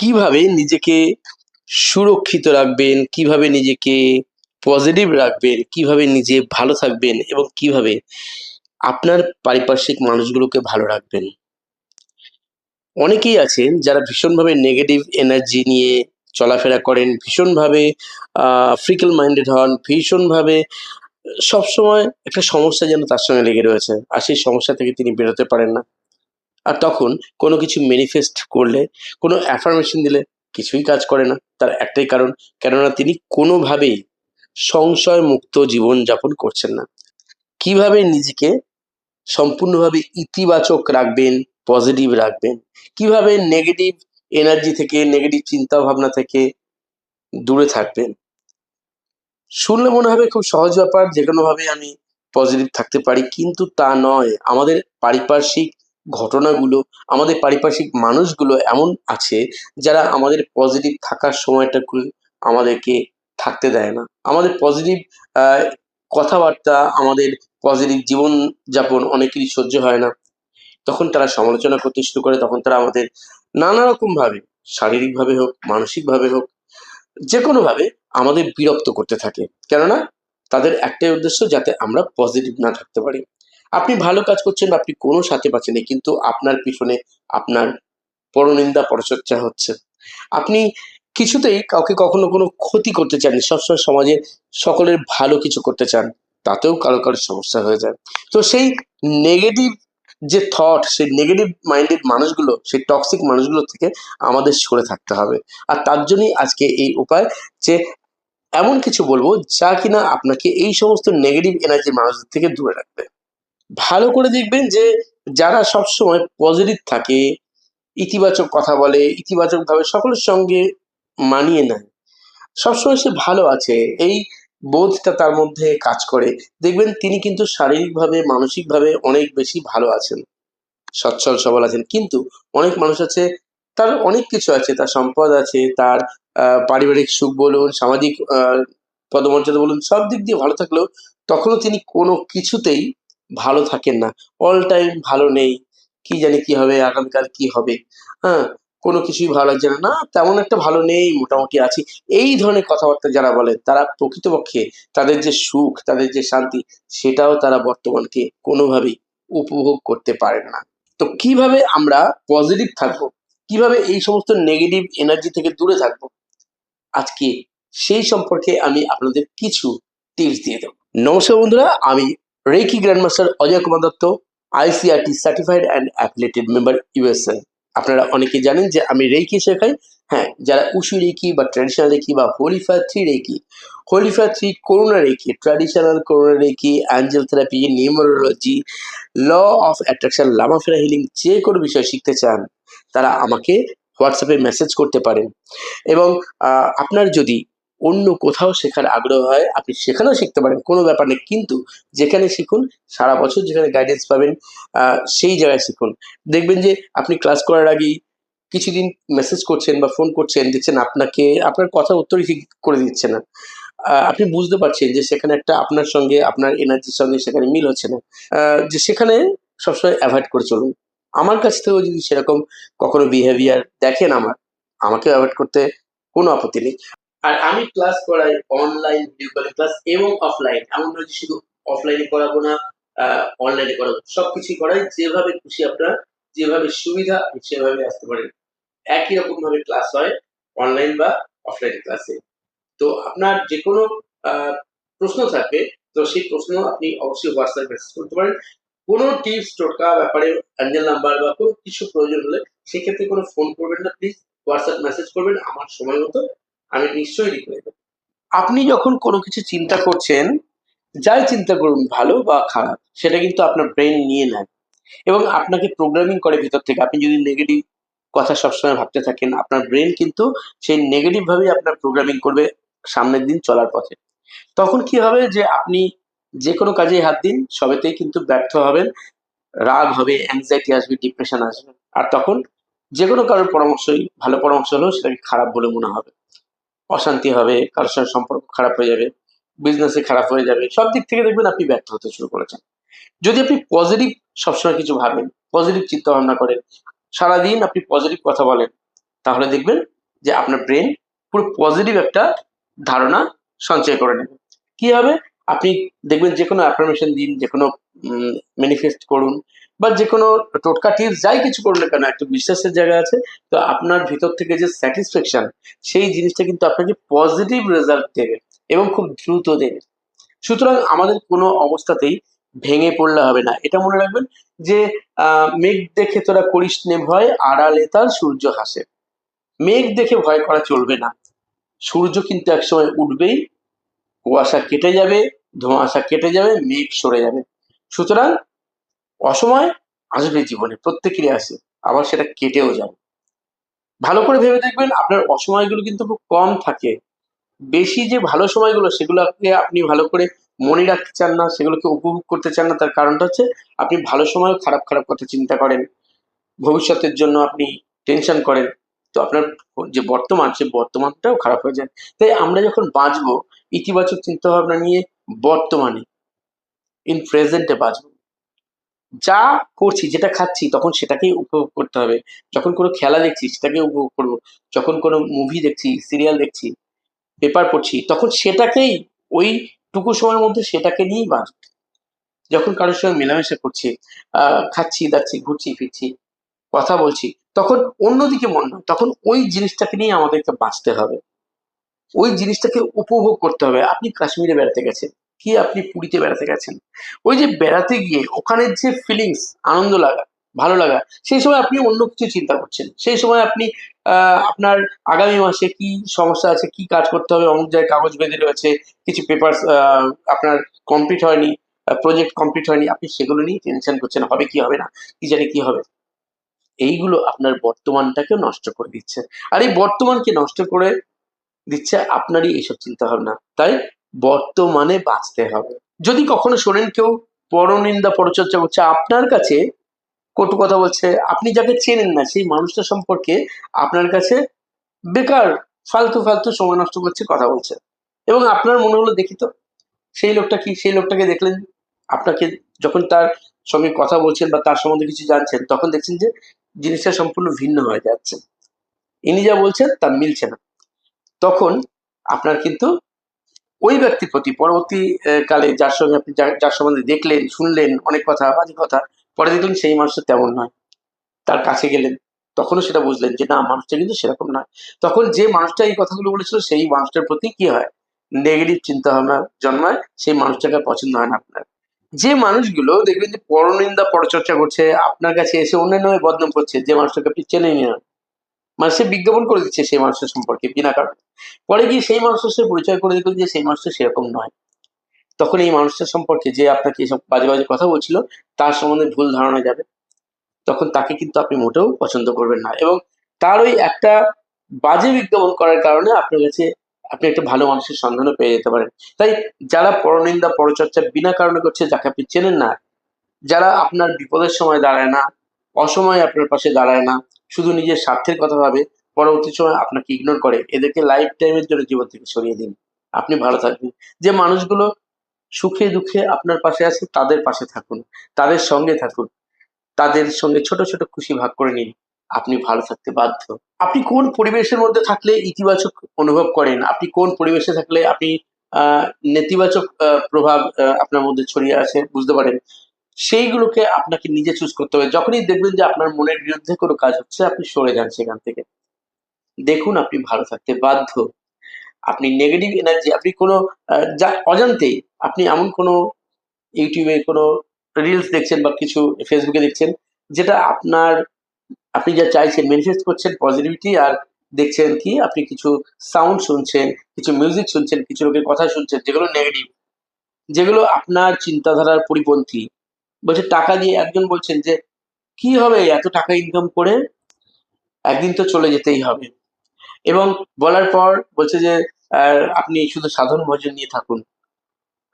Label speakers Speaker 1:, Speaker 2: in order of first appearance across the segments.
Speaker 1: কীভাবে নিজেকে সুরক্ষিত রাখবেন, কীভাবে নিজেকে পজিটিভ রাখবেন, কীভাবে নিজে ভালো থাকবেন এবং কীভাবে আপনার পারিপার্শ্বিক মানুষগুলোকে ভালো রাখবেন। অনেকেই আছেন যারা ভীষণভাবে নেগেটিভ এনার্জি নিয়ে চলাফেরা করেন, ভীষণভাবে ফ্রিকল মাইন্ডেড হন, ভীষণভাবে সবসময় একটা সমস্যা যেন তার সঙ্গে লেগে রয়েছে। আর সেই সমস্যা থেকে তিনি বেরোতে পারেন না। আর তখন কোনো কিছু ম্যানিফেস্ট করলে, কোনো অ্যাফার্মেশন দিলে কিছুই কাজ করে না। তার একটাই কারণ, কেননা তিনি কোনোভাবেই সংশয় মুক্ত জীবনযাপন করছেন না। কীভাবে নিজেকে সম্পূর্ণভাবে ইতিবাচক রাখবেন পজিটিভ রাখবেন? কীভাবে নেগেটিভ এনার্জি থেকে নেগেটিভ চিন্তা ভাবনা থেকে দূরে থাকবেন? শুনলে মনে হবে খুব সহজ ব্যাপার যে কোনোভাবে আমি পজিটিভ থাকতে পারি, কিন্তু তা নয়। আমাদের পারিপার্শ্বিক ঘটনাগুলো, আমাদের পারিপার্শ্বিক মানুষগুলো এমন আছে যারা আমাদের পজিটিভ থাকার সময়টাকে আমাদেরকে থাকতে দেয় না। আমাদের পজিটিভ কথাবার্তা, আমাদের পজিটিভ জীবনযাপন অনেকেরই সহ্য হয় না। তখন তারা সমালোচনা করতে শুরু করে, তখন তারা আমাদের নানা রকমভাবে শারীরিকভাবে হোক মানসিকভাবে হোক যে কোনোভাবে আমাদের বিরক্ত করতে থাকে। কেননা, তাদের একটাই উদ্দেশ্য যাতে আমরা পজিটিভ না থাকতে পারি। আপনি ভালো কাজ করছেন আপনি কোনো সাথে পাচ্ছেন না, কিন্তু আপনার পিছনে আপনার পরনিন্দা, পরচর্চা হচ্ছে। আপনি কিছুতেই কাউকে কখনো কোনো ক্ষতি করতে চাননি সবসময় সমাজে সকলের ভালো কিছু করতে চান, তাতেও কারও কারও সমস্যা হয়ে যায়। তো সেই নেগেটিভ যে থট সেই নেগেটিভ মাইন্ডেড মানুষগুলো, সেই টক্সিক মানুষগুলো থেকে আমাদের সরে থাকতে হবে। আর তার জন্যই আজকে এই উপায় যে এমন কিছু বলব যা কিনা আপনাকে এই সমস্ত নেগেটিভ এনার্জি মানুষদের থেকে দূরে রাখবে। ভালো করে দেখবেন যে যারা সবসময় পজিটিভ থাকে, ইতিবাচক কথা বলে, ইতিবাচকভাবে সকলের সঙ্গে মানিয়ে নেয়, সবসময় সে ভালো আছে, এই বোধটা তার মধ্যে কাজ করে। দেখবেন তিনি কিন্তু শারীরিকভাবে, মানসিকভাবে অনেক বেশি ভালো আছেন, সচ্ছল, সবল আছেন। কিন্তু অনেক মানুষ আছে, তার অনেক কিছু আছে, তার সম্পদ আছে, তার পারিবারিক সুখ বলুন, সামাজিক পদমর্যাদা বলুন, সব দিক দিয়ে ভালো থাকলেও তখনও তিনি কোনো কিছুতেই ভালো থাকেন না। অল টাইম ভালো নেই। কি জানি কি হবে, আগামীকাল কি হবে? হ্যাঁ কোনো কিছুই ভালো লাগছে না। না, তেমন একটা ভালো নেই, মোটামুটি আছি। এই ধরনের কথাবার্তা যারা বলে, তারা প্রকৃতপক্ষে তাদের যে সুখ, তাদের যে শান্তি, সেটাও তারা বর্তমানকে কোনোভাবেই উপভোগ করতে পারেন না। তো কীভাবে আমরা পজিটিভ থাকব? কীভাবে এই সমস্ত নেগেটিভ এনার্জি থেকে দূরে থাকব? আজকে সেই সম্পর্কে আমি আপনাদের কিছু টিপস দিয়ে দেবো। নমস্কার বন্ধুরা, আমি reiki grandmaster Ajay Kumar Dutta ICRT certified and affiliated member USA আপনারা অনেকে জানেন যে আমি রেকি শেখাই। হ্যাঁ যারা উশু রেকি বা ট্র্যাডিশনাল রেকি বা holy fire three reiki holy fire three corona reiki traditional corona reiki angel therapy numerology law of attraction লামাফেরা healing যে কোনো বিষয় শিখতে চান, তারা আমাকে হোয়াটসঅ্যাপে মেসেজ করতে পারেন। এবং আপনার যদি অন্য কোথাও শেখার আগ্রহ হয়, আপনি সেখানেও শিখতে পারেন, কোনো ব্যাপার নেই। কিন্তু যেখানে শিখুন, সারা বছর যেখানে গাইডেন্স পাবেন সেই জায়গায় শিখুন। দেখবেন যে আপনি ক্লাস করার আগেই কিছুদিন মেসেজ করছেন বা ফোন করছেন, দেখছেন আপনাকে, আপনার কথা উত্তরই ঠিক করে দিচ্ছে না। আপনি বুঝতে পারছেন যে সেখানে একটা আপনার সঙ্গে, আপনার এনার্জির সঙ্গে সেখানে মিল হচ্ছে না। যে সেখানে সবসময় অ্যাভয়েড করে চলুন। আমার কাছ থেকেও যদি সেরকম কখনো বিহেভিয়ার দেখেন আমার আমাকে অ্যাভয়েড করতে কোনো আপত্তি নেই। আর আমি ক্লাস করাই অনলাইন ভিডিও কলিং ক্লাস এবং অফলাইন এমন নয় যে শুধু অফলাইনে করাবো না অনলাইনে করাবো। সবকিছুই করাই, যেভাবে খুশি আপনার, যেভাবে সুবিধা সেভাবে আসতে পারেন। একই রকম ভাবে ক্লাস হয় অনলাইন বা অফলাইন ক্লাসে তো আপনার যে কোনো প্রশ্ন থাকবে তো সেই প্রশ্ন আপনি অবশ্যই হোয়াটসঅ্যাপ মেসেজ করতে পারেন। কোনো টিপস টোটকা, ব্যাপারে অ্যাঞ্জেল নাম্বার বা কোনো কিছু প্রয়োজন হলে, সেক্ষেত্রে কোনো ফোন করবেন না প্লিজ হোয়াটসঅ্যাপ মেসেজ করবেন, আমার সময় মতো আমি নিশ্চয়ই দেবো। আপনি যখন কোনো কিছু চিন্তা করছেন, যাই চিন্তা করুন, ভালো বা খারাপ, সেটা কিন্তু আপনার ব্রেন নিয়ে নেয়। এবং আপনাকে প্রোগ্রামিং করে ভিতর থেকে। আপনি যদি নেগেটিভ কথা সবসময় ভাবতে থাকেন, আপনার ব্রেন কিন্তু সেই নেগেটিভ ভাবেই আপনার প্রোগ্রামিং করবে সামনের দিন চলার পথে। তখন কি হবে যে আপনি যে কোনো কাজে হাত দিন, সবেতেই কিন্তু ব্যর্থ হবেন, রাগ হবে অ্যাংজাইটি আসবে ডিপ্রেশন আসবে। আর তখন যে কোনো কারোর পরামর্শই, ভালো পরামর্শ হলেও সেটাকে খারাপ বলে মনে হবে। অশান্তি হবে, কারোর সঙ্গে সম্পর্ক খারাপ হয়ে যাবে বিজনেসে খারাপ হয়ে যাবে, সব দিক থেকে দেখবেন আপনি ব্যর্থ হতে শুরু করেছেন। যদি আপনি পজিটিভ সবসময় কিছু ভাবেন পজিটিভ চিন্তা ভাবনা করেন, সারাদিন আপনি পজিটিভ কথা বলেন, তাহলে দেখবেন যে আপনার ব্রেন পুরো পজিটিভ একটা ধারণা সঞ্চয় করে নেবে। কি হবে? আপনি দেখবেন যে কোনো অ্যাফার্মেশন দিন যে কোনো ম্যানিফেস্ট করুন বা যে কোনো টোটকা টিপস যাই কিছু করুন না কেন, একটা বিশ্বাসের জায়গা আছে, তো আপনার ভিতর থেকে যে স্যাটিসফ্যাকশন সেই জিনিসটা কিন্তু আপনাকে পজিটিভ রেজাল্ট দেবে এবং খুব দ্রুত দেবে। সুতরাং আমাদের কোনো অবস্থাতেই ভেঙে পড়লে হবে না। এটা মনে রাখবেন যে মেঘ দেখে তোরা করিস নে ভয়, আড়ালে তার সূর্য হাসে। মেঘ দেখে ভয় করা চলবে না। সূর্য কিন্তু একসময় উঠবেই, কুয়াশা কেটে যাবে, ধোঁয়াশা কেটে যাবে, মেঘ সরে যাবে। সুতরাং অসময় আসবে জীবনে প্রত্যেকেরই আসে আবার সেটা কেটেও যাবে। ভালো করে ভেবে দেখবেন আপনার অসময়গুলো কিন্তু খুব কম থাকে। বেশি যে ভালো সময়গুলো সেগুলোকে আপনি ভালো করে মনে রাখতে চান না, সেগুলোকে উপভোগ করতে চান না, তার কারণটা হচ্ছে আপনি ভালো সময় খারাপ খারাপ কথা চিন্তা করেন, ভবিষ্যতের জন্য আপনি টেনশন করেন। তো আপনার যে বর্তমান, সে বর্তমানটাও খারাপ হয়ে যায়। তাই আমরা যখন বাঁচবো, ইতিবাচক চিন্তা ভাবনা নিয়ে বর্তমানে ইন প্রেজেন্টে বাঁচবো। যা করছি, যেটা খাচ্ছি, তখন সেটাকেই উপভোগ করতে হবে। যখন কোনো খেলা দেখছি সেটাকে উপভোগ করব। যখন কোনো মুভি দেখছি সিরিয়াল দেখছি পেপার পড়ছি, তখন সেটাকেই, ওইটুকু সময়ের মধ্যে সেটাকে নিয়েই বাঁচবো যখন কারোর সঙ্গে মেলামেশা করছি খাচ্ছি, দাচ্ছি, ঘুরছি, ফিরছি, কথা বলছি, তখন অন্যদিকে মন নয় তখন ওই জিনিসটাকে নিয়ে আমাদেরকে বাঁচতে হবে। ওই জিনিসটাকে উপভোগ করতে হবে। আপনি কাশ্মীরে বেড়াতে গেছেন। কি আপনি পুরীতে বেড়াতে গেছেন? ওই যে বেড়াতে গিয়ে ওখানের যে ফিলিংস আনন্দ লাগা, ভালো লাগা, সেই সময় আপনি অন্য কিছু চিন্তা করছেন। সেই সময় আপনি আপনার আগামী মাসে কি সমস্যা আছে, কি কাজ করতে হবে, অমুক জায়গায় কাগজ বেঁধে রয়েছে, কিছু পেপার আপনার কমপ্লিট হয়নি প্রজেক্ট কমপ্লিট হয়নি, আপনি সেগুলো নিয়ে টেনশন করছেন, হবে কি, হবে না, কি জানি কি হবে। এইগুলো আপনার বর্তমানটাকে নষ্ট করে দিচ্ছে। আর এই বর্তমানকে নষ্ট করে দিচ্ছে আপনারই এইসব চিন্তা ভাবনা তাই? বর্তমানে বাঁচতে হবে। যদি কখনো শোনেন কেউ, পরনিন্দা পরচর্চা করছে আপনার কাছে কটু কথা বলছে, আপনি যাকে চেনেন না, সেই মানুষটা সম্পর্কে আপনার কাছে বেকার, ফালতু ফালতু সময় নষ্ট করছে, কথা বলছে। এবং আপনার মনে হলো, দেখি তো, সেই লোকটা কি, সেই লোকটাকে দেখলেন? আপনাকে যখন তার সঙ্গে কথা বলছেন বা তার সম্বন্ধে কিছু জানছেন, তখন দেখছেন যে জিনিসটা সম্পূর্ণ ভিন্ন হয়ে যাচ্ছে। ইনি যা বলছেন, তা মিলছে না। তখন আপনার কিন্তু ওই ব্যক্তির প্রতি পরবর্তী কালে যার সঙ্গে আপনি যার সম্বন্ধে দেখলেন, শুনলেন, অনেক কথা, বাজে কথা, পরে দেখলেন সেই মানুষটা তেমন নয়। তার কাছে গেলেন, তখনও সেটা বুঝলেন যে না, মানুষটা কিন্তু সেরকম নয়। তখন যে মানুষটা এই কথাগুলো বলেছিল, সেই মানুষটার প্রতি কি হয়? নেগেটিভ চিন্তা ভাবনা জন্মায়, সেই মানুষটাকে পছন্দ হয় না আপনার। যে মানুষগুলো দেখবেন যে পরনিন্দা, পরচর্চা করছে, আপনার কাছে এসে অন্যান্য বদনাম করছে, যে মানুষটাকে আপনি চেনেন না। মানে সে বিজ্ঞাপন করে দিচ্ছে সেই মানুষের সম্পর্কে, বিনা কারণে। পরে গিয়ে সেই মানুষের সাথে পরিচয় করে দেখবেন যে সেই মানুষটা সেরকম নয়। তখন এই মানুষটার সম্পর্কে যে আপনাকে এসব বাজে বাজে কথা বলছিল, তার সম্বন্ধে ভুল ধারণা যাবে। তখন তাকে কিন্তু আপনি মোটেও পছন্দ করবেন না এবং তার ওই একটা বাজে বিজ্ঞাপন করার কারণে আপনার কাছে আপনি একটা ভালো মানুষের সন্ধানও পেয়ে যেতে পারেন। তাই যারা পরনিন্দা, পরচর্চা বিনা কারণে করছে, যাকে আপনি চেনেন না, যারা আপনার বিপদের সময় দাঁড়ায় না, অসময়ে আপনার পাশে দাঁড়ায় না, শুধু নিজের স্বার্থের কথা ভাবে পরবর্তী সময় আপনাকে ইগনোর করে। এদেরকে লাইফ টাইমের জন্য জীবন থেকে সরিয়ে দিন। আপনি ভালো থাকবেন। যে মানুষগুলো সুখে দুঃখে আপনার পাশে আছে, তাদের পাশে থাকুন। তাদের সঙ্গে থাকুন। তাদের সঙ্গে ছোট ছোট খুশি ভাগ করে নিন। আপনি ভালো থাকতে বাধ্য। আপনি কোন পরিবেশের মধ্যে থাকলে ইতিবাচক অনুভব করেন? আপনি কোন পরিবেশে থাকলে আপনি নেতিবাচক প্রভাব আপনার মধ্যে ছড়িয়ে আছে বুঝতে পারেন? সেইগুলোকে আপনাকে নিজে চুজ করতে হবে। যখনই দেখবেন যে আপনার মনের বিরুদ্ধে কোনো কাজ হচ্ছে, আপনি সরে যান সেখান থেকে। দেখুন আপনি ভালো থাকতে বাধ্য। আপনি নেগেটিভ এনার্জি আপনি কোনো যা অজান্তেই আপনি এমন কোনো ইউটিউবে কোনো রিলস দেখছেন বা কিছু ফেসবুকে দেখছেন, যেটা আপনার, আপনি যা চাইছেন ম্যানিফেস্ট করছেন পজিটিভিটি আর দেখছেন কি আপনি কিছু সাউন্ড শুনছেন, কিছু মিউজিক শুনছেন, কিছু লোকের কথা শুনছেন, যেগুলো নেগেটিভ যেগুলো আপনার চিন্তাধারার পরিপন্থী। বলছে, টাকা দিয়ে একজন বলছেন যে, কি হবে এত টাকা ইনকাম করে? একদিন তো চলে যেতেই হবে। এবং বলার পর বলছে যে আপনি শুধু সাধারণ ভোজন নিয়ে থাকুন।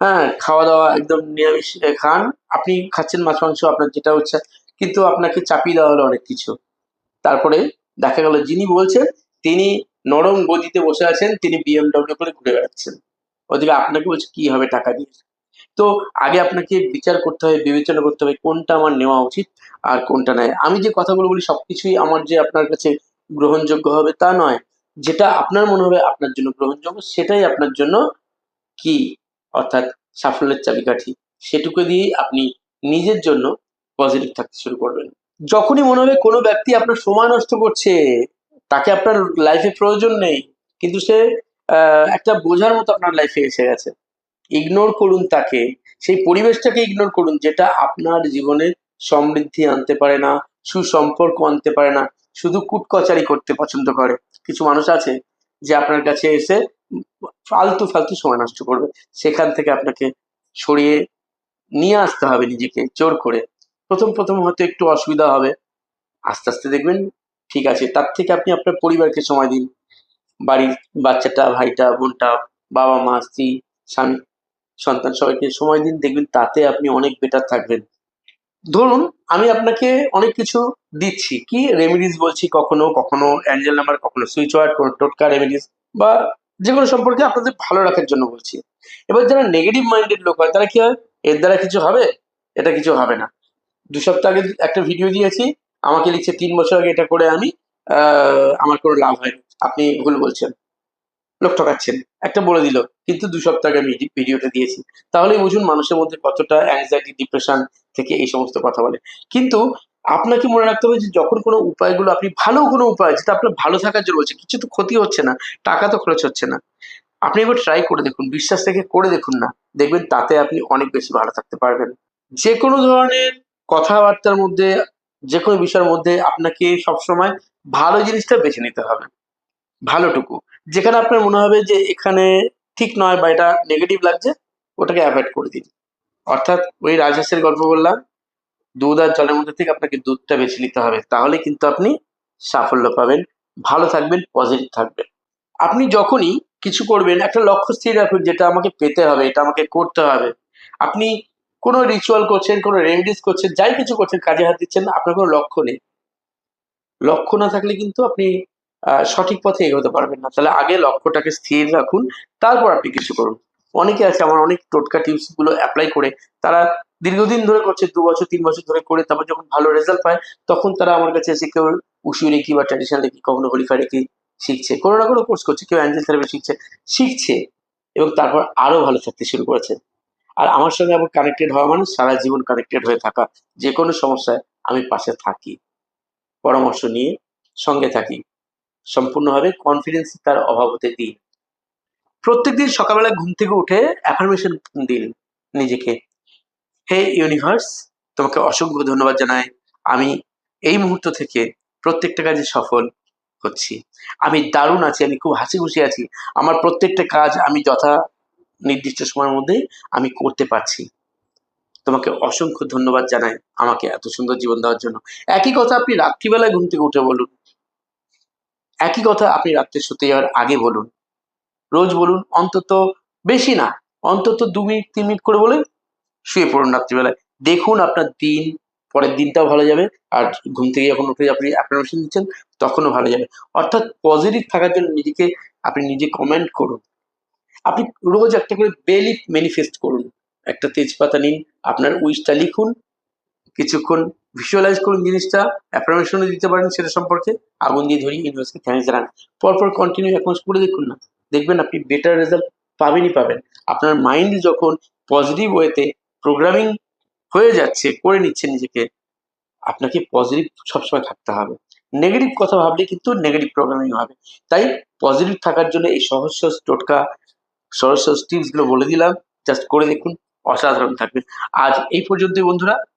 Speaker 1: হ্যাঁ খাওয়া দাওয়া একদম নিরামিষ খান। আপনি খাচ্ছেন মাছ, মাংস, আপনার যেটা হচ্ছে কিন্তু আপনাকে চাপিয়ে দেওয়া হলো অনেক কিছু। তারপরে দেখা গেল যিনি বলছেন, তিনি নরম গদিতে বসে আছেন, তিনি বিএমডব্লিউ করে ঘুরে বেড়াচ্ছেন। ওদিকে আপনাকে বলছে, কি হবে টাকা দিয়ে? তো আগে আপনাকে বিচার করতে হবে, বিবেচনা করতে হবে, কোনটা আমার নেওয়া উচিত আর কোনটা নয় আমি যে কথাগুলো বলি, সবকিছুই আমার যে আপনার কাছে গ্রহণযোগ্য হবে তা নয়। যেটা আপনার মনে হবে আপনার জন্য গ্রহণযোগ্য, সেটাই আপনার জন্য কি? অর্থাৎ সাফল্যের চাবিকাঠি। সেটুকু দিয়েই আপনি নিজের জন্য পজিটিভ থাকতে শুরু করবেন। যখনই মনে হবে কোনো ব্যক্তি আপনার সময় নষ্ট করছে, তাকে আপনার লাইফে প্রয়োজন নেই, কিন্তু সে একটা বোঝার মতো আপনার লাইফে এসে গেছে। ইগনোর করুন তাকে। সেই পরিবেশটাকে ইগনোর করুন, যেটা আপনার জীবনে সমৃদ্ধি আনতে পারে না, সুসম্পর্ক আনতে পারে না। শুধু কুটকচারি করতে পছন্দ করে। কিছু মানুষ আছে যে আপনার কাছে এসে ফালতু ফালতু সময় নষ্ট করবে। সেখান থেকে আপনাকে সরিয়ে নিয়ে আসতে হবে নিজেকে জোর করে। প্রথম প্রথম হয়তো একটু অসুবিধা হবে। আস্তে আস্তে দেখবেন ঠিক আছে। তার থেকে আপনি আপনার পরিবারকে সময় দিন। বাড়ির বাচ্চাটা, ভাইটা, বোনটা বাবা মা স্ত্রী, স্বামী, সন্তান সবাইকে সময় দিন। দেখবেন তাতে আপনি অনেক বেটার থাকবেন। ধরুন, আমি আপনাকে অনেক কিছু দিচ্ছি। কি রেমেডিস বলছি কখনো কখনো অ্যাঞ্জেল নাম্বার কখনো সুইচ ওয়ার্ড টোটকা রেমেডিস বা যে কোনো সম্পর্কে আপনাদের ভালো রাখার জন্য বলছি। এবার যারা নেগেটিভ মাইন্ডেড লোক হয়, তারা কি হয়? এর দ্বারা কিছু হবে? এটা কিছু হবে না। দু সপ্তাহ আগে একটা ভিডিও দিয়েছি, আমাকে লিখছে, তিন বছর আগে এটা করে আমি আমার কোনো লাভ হয়নি। আপনি ভুল বলছেন। লোক ঠকাচ্ছেন। একটা বলে দিল, কিন্তু দু সপ্তাহ আগে আমি ভিডিওটা দিয়েছি। তাহলেই বুঝুন মানুষের মধ্যে কতটা অ্যাংজাইটি ডিপ্রেশন থেকে এই সমস্ত কথা বলে। কিন্তু আপনাকে মনে রাখতে হবে যে, যখন কোনো উপায়গুলো আপনি ভালো কোনো উপায় যেটা আপনার ভালো থাকার জন্য বলছে, কিছু তো ক্ষতি হচ্ছে না, টাকা তো খরচ হচ্ছে না। আপনি এবার ট্রাই করে দেখুন, বিশ্বাস থেকে করে দেখুন না, দেখবেন তাতে আপনি অনেক বেশি ভালো থাকতে পারবেন। যে কোনো ধরনের কথাবার্তার মধ্যে যে কোনো বিষয়ের মধ্যে আপনাকে সবসময় ভালো জিনিসটা বেছে নিতে হবে। ভালোটুকু। যেখানে আপনার মনে হবে যে এখানে ঠিক নয় বা এটা নেগেটিভ লাগছে, ওটাকে অ্যাভয়েড করে দিন। অর্থাৎ ওই রাজহাঁসের গল্প বললাম, দুধ আর জলের মধ্যে থেকে আপনাকে দুধটা বেছে নিতে হবে। তাহলে কিন্তু আপনি সাফল্য পাবেন, ভালো থাকবেন পজিটিভ থাকবেন। আপনি যখনই কিছু করবেন, একটা লক্ষ্য স্থির রাখুন যেটা আমাকে পেতে হবে, এটা আমাকে করতে হবে। আপনি কোনো রিচুয়াল করছেন, কোনো রেমেডিস করছেন, যাই কিছু করছেন, কাজে হাত দিচ্ছেন আপনার কোনো লক্ষ্য নেই। লক্ষ্য না থাকলে কিন্তু আপনি সঠিক পথে এগোতে পারবেন না। তাহলে আগে লক্ষ্যটাকে স্থির রাখুন, তারপর আপনি কিছু করুন। অনেকে আছে, আমার অনেক টোটকা টিপসগুলো অ্যাপ্লাই করে, তারা দীর্ঘদিন ধরে করছে, দু বছর, তিন বছর ধরে করে, তারপর যখন ভালো রেজাল্ট পায়, তখন তারা আমার কাছে এসে কেউ উসু রেখি বা ট্র্যাডিশনাল রেখি, কখনো হলিফা রেখি শিখছে। কোনো না কোনো কোর্স করছে, কেউ অ্যাঞ্জেল থেরাপি শিখছে শিখছে এবং তারপর আরও ভালো থাকতে শুরু করেছে। আর আমার সঙ্গে আবার কানেক্টেড হওয়া মানে সারা জীবন কানেক্টেড হয়ে থাকা যে কোনো সমস্যায় আমি পাশে থাকি। পরামর্শ নিয়ে সঙ্গে থাকি। সম্পূর্ণভাবে কনফিডেন্স তার অভাব হতে দিন। প্রত্যেকদিন সকালবেলা ঘুম থেকে উঠে অ্যাফার্মেশন দিন নিজেকে। হে ইউনিভার্স তোমাকে অসংখ্য ধন্যবাদ জানাই। আমি এই মুহূর্ত থেকে প্রত্যেকটা কাজে সফল হচ্ছি। আমি দারুণ আছি, আমি খুব হাসি খুশি আছি। আমার প্রত্যেকটা কাজ আমি যথা নির্দিষ্ট সময়ের মধ্যে আমি করতে পারছি। তোমাকে অসংখ্য ধন্যবাদ জানাই আমাকে এত সুন্দর জীবন দেওয়ার জন্য। একই কথা আপনি রাত্রিবেলায় ঘুম থেকে উঠে বলুন। একই কথা আপনি রাত্রে শুতে যাওয়ার আগে বলুন। রোজ বলুন, অন্তত বেশি না, অন্তত দু মিনিট, তিন মিনিট করে বলে শুয়ে পড়ুন রাত্রিবেলায়। দেখুন আপনার দিন, পরের দিনটাও ভালো যাবে, আর ঘুম থেকে যখন উঠে আপনি অ্যাফার্মেশন দিচ্ছেন, তখনও ভালো যাবে। অর্থাৎ পজিটিভ থাকার জন্য নিজেকে আপনি নিজে কমেন্ট করুন। আপনি রোজ একটা করে বেলিফ ম্যানিফেস্ট করুন। একটা তেজপাতা নিন, আপনার উইশটা লিখুন, কিছুক্ষণ ভিজুয়ালাইজ করুন জিনিসটা অ্যাফার্মেশনও দিতে পারেন সেটা সম্পর্কে। আগুন দিয়ে ধরিয়ে ইউনিভার্সকে থ্যাংকস জানান। পরপর কন্টিনিউ মাস করে দেখুন না। দেখবেন আপনি বেটার রেজাল্ট পাবেনই পাবেন। আপনার মাইন্ড যখন পজিটিভ ওয়েতে প্রোগ্রামিং হয়ে যাচ্ছে, করে নিচ্ছে নিজেকে, আপনাকে পজিটিভ সবসময় থাকতে হবে। নেগেটিভ কথা ভাবলে কিন্তু নেগেটিভ প্রোগ্রামিং হবে। তাই পজিটিভ থাকার জন্য এই সহজ সহজ টোটকা, সহজ সহজ টিপসগুলো বলে দিলাম। জাস্ট করে দেখুন, অসাধারণ থাকবে। আজ এই পর্যন্তই বন্ধুরা।